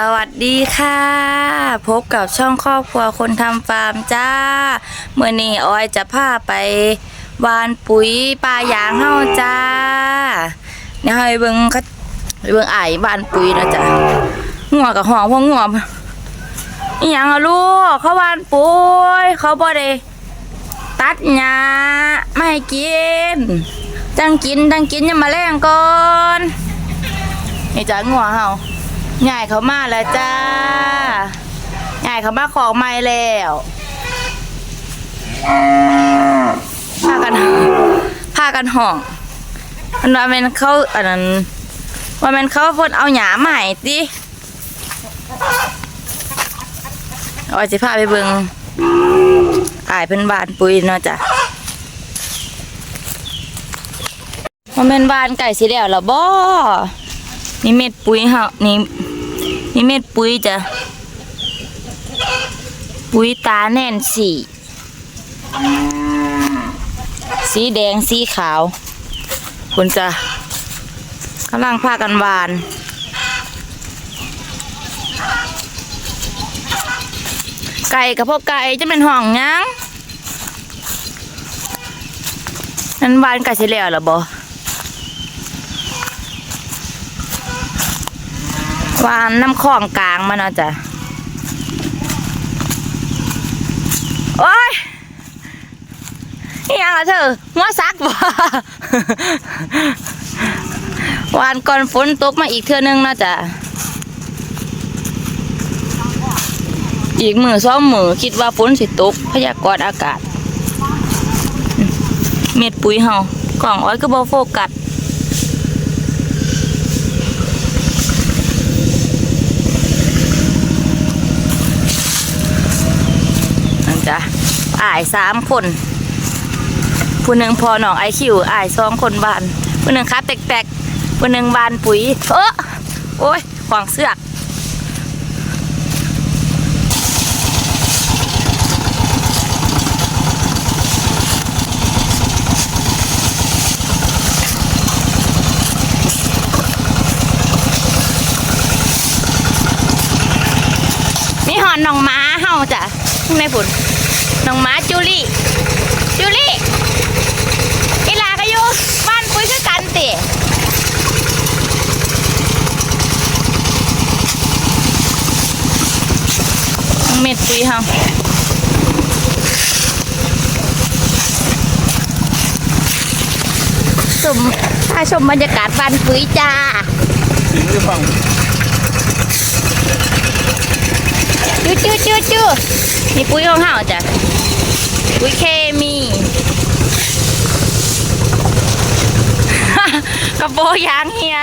สวัสดีค่ะ พบกับช่องครอบครัวคนทำฟาร์มจ้าเมื่อนี้ออยจะพาไปวานปุ๋ยปลายางเฮาจ้าเนี่ยให้เบิ่งเขาให้เบิ่งอ้วานปุ๋ยนะจ้ะงัวกับห้องพวกงัวอีหยังอะลูกเขาวานปุ๋ยเขาบ่ได้ตัดหญ้าไม่ให้กินจังกินจังกินยังมาแรงก่อนนี่จ้ะงัวเฮา ใหญ่เขามาแล้วจ้าใหญ่เขามาของใหม่แล้วพากันพากันห้องมันว่าแมันเขาอันนั้นว่าแมันเขาเพ่นเอาหยาใหม่ติเอาสิพาไปเบิงอายเป็นบานปุ๋ยเนาะจ้ะว่าแมันบานไก่สิแล้วเหรอบ่นี่เม็ดปุ๋ยเฮานี่ นี่เม็ดปุ๋ยจ้ะ ปุ๋ยตาแน่นสีสีแดงสีขาวคุณจ้ะกำลังพากันหวานไก่กับพวกไก่จะเป็นห้องยังนั้นวานไก่เสียแล้วหรอบ่ วานน้ำคลองกลางมาเนาะจ้ะโอ้ยนี่ยังละเธอหัวซักบ่วานก่อนฝนตกมาอีกเทื่อนึงเนาะจ้ะอีกมือสองมือคิดว่าฝนสิตกพยากรณ์อากาศ เม็ดปุ๋ยเฮากล่องอ้อยก็บ่โฟกัส นั่นจ้ะอายสามคนผู้หนึ่งพอหนองไอคิวอายสองคนบานผู้หนึ่งขาแตกๆผู้หนึ่งบานปุ๋ยเออโอ้ยขวางเสือกมีหอนน้องม้าเฮาจ้ะในผุน น้องม้าจูลี่ จูลี่อีหลาก็อยู่บ้านปุ้ยคือกันติน้องเม็ดปุ้ยเฮาชมถ้าชมบรรยากาศบ้านปุ้ยจ้าถึงหรือเปล่า จูจูจูจูนี่ปุ๋ยของเฮาจ้ะปุ๋ยเคมีกระโปยางเฮีย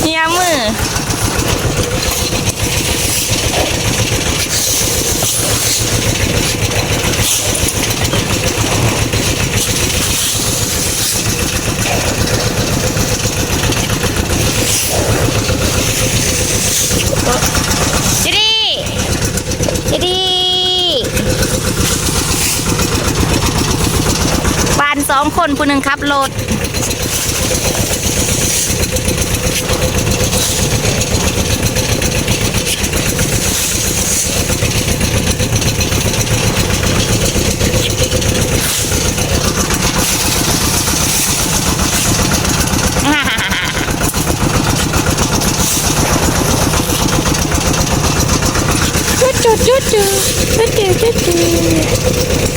เฮียมือจีดีจีดีบานสอง คนผู้หนึ่งขับรถจุดจุดจุดจุดจุดจุด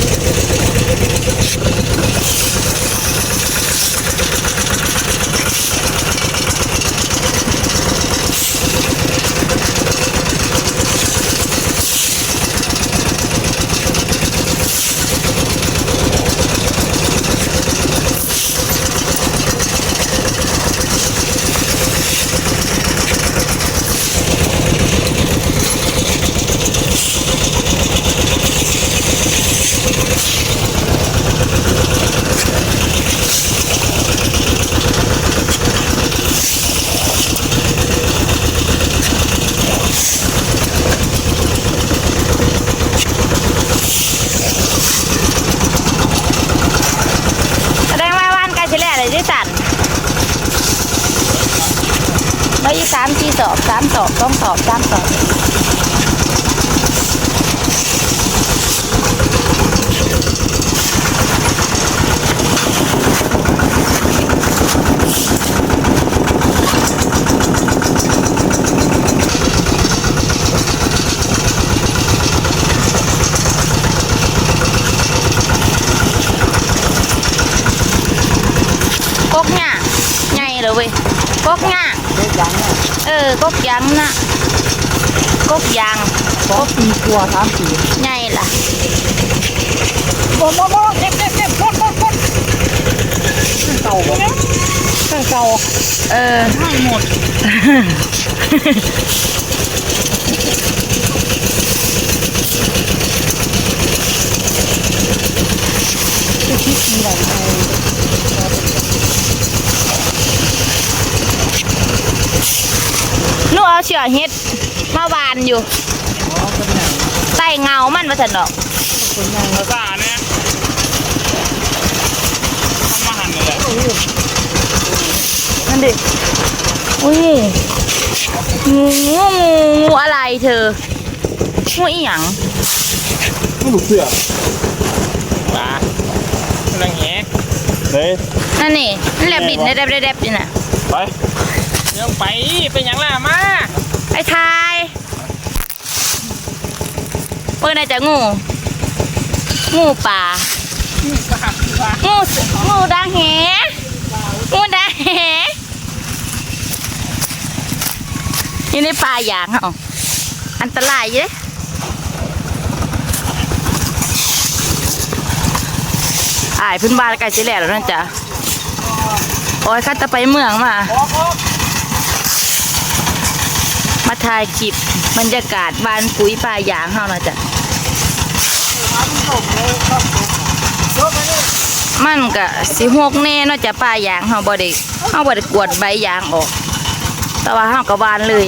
จุดจุดามสอบต้องสอบสามสอบ กกหง่าไงเลยเว้ยกกหง่าเด็กยังเนี่ยเออกกยังนะกกยางสองปีกว่าสามปีไงล่ะบอบอบอเก็บเก็บเก็บหมดหมดหมดเก่าบ่เก่าเออให้หมดจะคิดมีอะไรไหม หนู เอาเชือกเฮ็ดมาวานอยู่อ๋อเป็นไงใต้เงามันมาสันดอกเป็นไงภาษาเนี่ยทำมาหันเลยแหละนั่นดิ อุ้ยงูงูงูอะไรเธองูอีหยังไม่ถูกเสือปลาลังแหกเฮ้ยนั่นนี่นั่นแลบดินแดบแดบนี่น่ะไป ยังไปเป็นหยังล่ะมาไอ้ทายเปิดน่าจะงู งูป่า งูงูดังแหงูดังแหอยู่ในป่าอย่างเหรออันตรายเยอะอายพื้นบ้านใกล้จะแล้วแล้วนั่นจ้ะโอ้ยข้าจะไปเมืองมา มาถ่ายคลิปบรรยากาศบ้านปุ๋ยป่าหยางเฮานะจ๊ะมันก็สิหกแน่เนาะจะป่ายางเฮาบ่ได้เฮาบ่ได้กวดใบยางออก แต่ว่าเฮาก็หวานเลย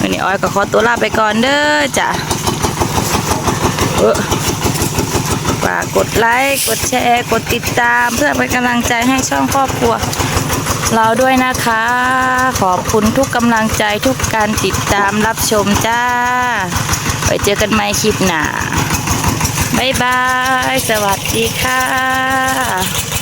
วันนี้อ้อยก็ขอตัวลาไปก่อนเด้อจ้ะเออ ฝากกดไลค์กดแชร์ กดติดตามเพื่อเป็นกำลังใจให้ช่องครอบครัว เราด้วยนะคะ ขอบคุณทุกกำลังใจทุกการติดตามรับชมจ้า ไปเจอกันใหม่คลิปหน้าบ๊ายบาย สวัสดีค่ะ